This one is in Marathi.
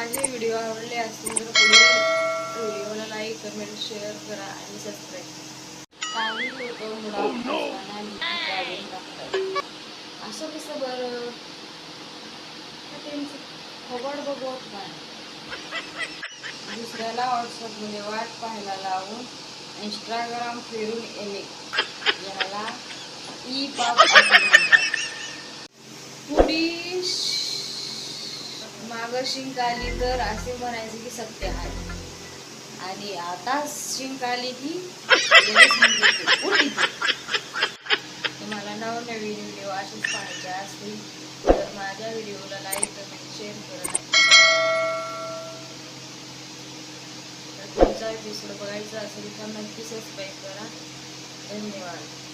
माझे व्हिडिओ आवडले असतील तर पुढील व्हिडिओला लाईक कमेंट शेअर करा आणि सबस्क्राईब काही लोक मुळात टाकतात असं कसं बरं? त्यांचं खबड बघवत नाही दुसऱ्याला व्हॉट्सअपमध्ये वाट पाहायला लावून इंस्टाग्राम फिरून येणे. याला ई पाप असे म्हणतात. पुढी माग शिंक आली तर असे म्हणायचे की सत्य आहे. आणि आता शिंक आली की तुम्हाला नवनवीन व्हिडिओ असेच पाहायचे असतील तर माझ्या व्हिडिओला लाईक कमेंट शेअर करा. तर तुमचा एपिसोड बघायचा असेल तर नक्की सबस्क्राईब करा. धन्यवाद.